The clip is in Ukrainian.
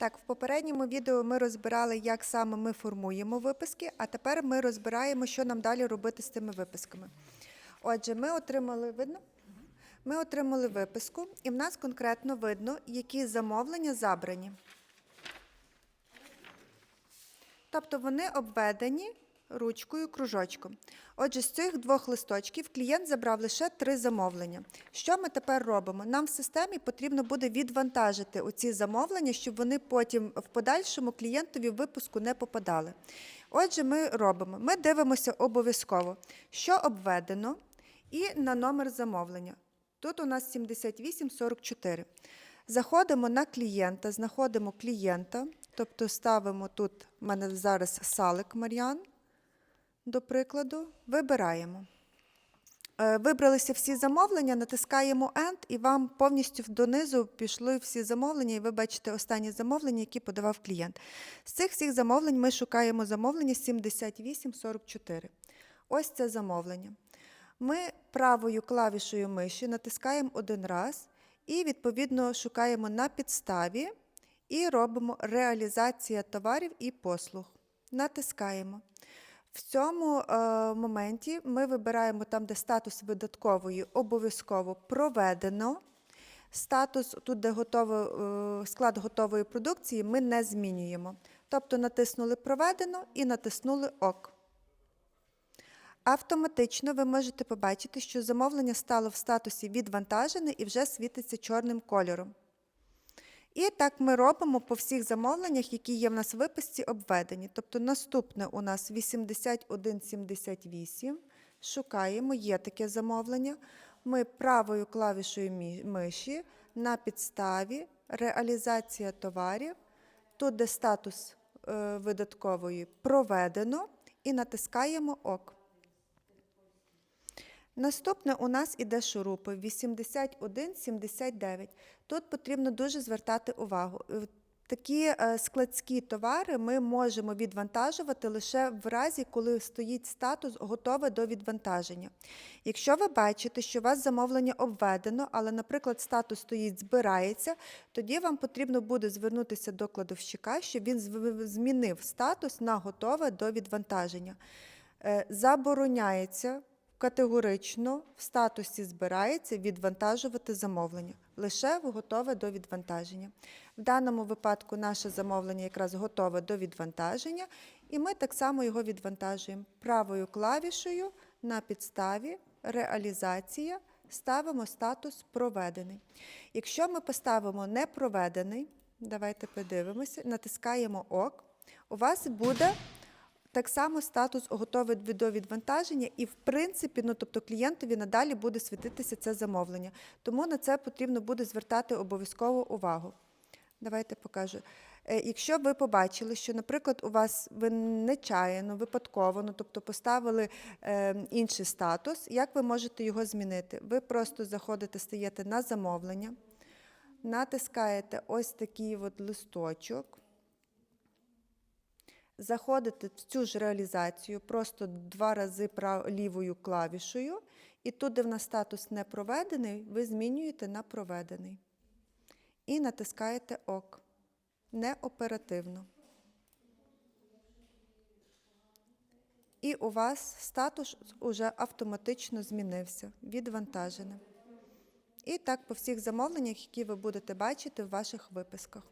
Так, в попередньому відео ми розбирали, як саме ми формуємо виписки, а тепер ми розбираємо, що нам далі робити з цими виписками. Отже, ми отримали видно? Ми отримали виписку, і в нас конкретно видно, які замовлення забрані. Тобто вони обведені ручкою кружочком. Отже, з цих двох листочків клієнт забрав лише три замовлення. Що ми тепер робимо? Нам в системі потрібно буде відвантажити оці замовлення, щоб вони потім в подальшому клієнтові випуску не попадали. Отже, ми робимо. Ми дивимося обов'язково, що обведено, і на номер замовлення. Тут у нас 7844. Заходимо на клієнта, знаходимо клієнта, тобто ставимо тут в мене зараз салик Мар'ян, до прикладу, вибираємо. Е, Вибралися всі замовлення, натискаємо End, і вам повністю донизу пішли всі замовлення, і ви бачите останні замовлення, які подавав клієнт. З цих всіх замовлень ми шукаємо замовлення 7844. Ось це замовлення. Ми правою клавішою миші натискаємо один раз і, відповідно, шукаємо на підставі і робимо реалізація товарів і послуг. Натискаємо. В цьому е, моменті ми вибираємо там, де статус видаткової обов'язково проведено. Статус, тут, де готово, е, склад готової продукції, ми не змінюємо. Тобто натиснули проведено і натиснули ОК. Автоматично ви можете побачити, що замовлення стало в статусі відвантажене і вже світиться чорним кольором. І так ми робимо по всіх замовленнях, які є в нас в виписці, обведені. Тобто наступне у нас 8178. Шукаємо, є таке замовлення. Ми правою клавішою миші на підставі реалізація товарів. Тут, де статус е, видаткової проведено, і натискаємо ОК. Наступне у нас іде шурупи 81-79. Тут потрібно дуже звертати увагу. Е, Такі е, складські товари ми можемо відвантажувати лише в разі, коли стоїть статус готове до відвантаження. Якщо ви бачите, що у вас замовлення обведено, але, наприклад, статус стоїть збирається, тоді вам потрібно буде звернутися до кладовщика, щоб він змінив статус на готове до відвантаження. Е, Забороняється категорично в статусі збирається відвантажувати замовлення. Лише готове до відвантаження. В даному випадку наше замовлення якраз готове до відвантаження, і ми так само його відвантажуємо правою клавішею на підставі реалізація. Ставимо статус проведений. Якщо ми поставимо не проведений, давайте подивимося, натискаємо ОК, у вас буде так само статус готовий до відвантаження, і в принципі, ну тобто клієнтові надалі буде світитися це замовлення. Тому на це потрібно буде звертати обов'язково увагу. Давайте покажу. Е, Якщо ви побачили, що, наприклад, у вас ви нечаянно, випадково, ну тобто поставили е, інший статус, як ви можете його змінити? Ви просто заходите, стаєте на замовлення, натискаєте ось такий от листочок. Заходите в цю ж реалізацію просто два рази прав- лівою клавішою, і тут, де в нас статус не проведений, ви змінюєте на проведений. І натискаєте ОК. Не оперативно. І у вас статус уже автоматично змінився, відвантажений. І так по всіх замовленнях, які ви будете бачити в ваших виписках.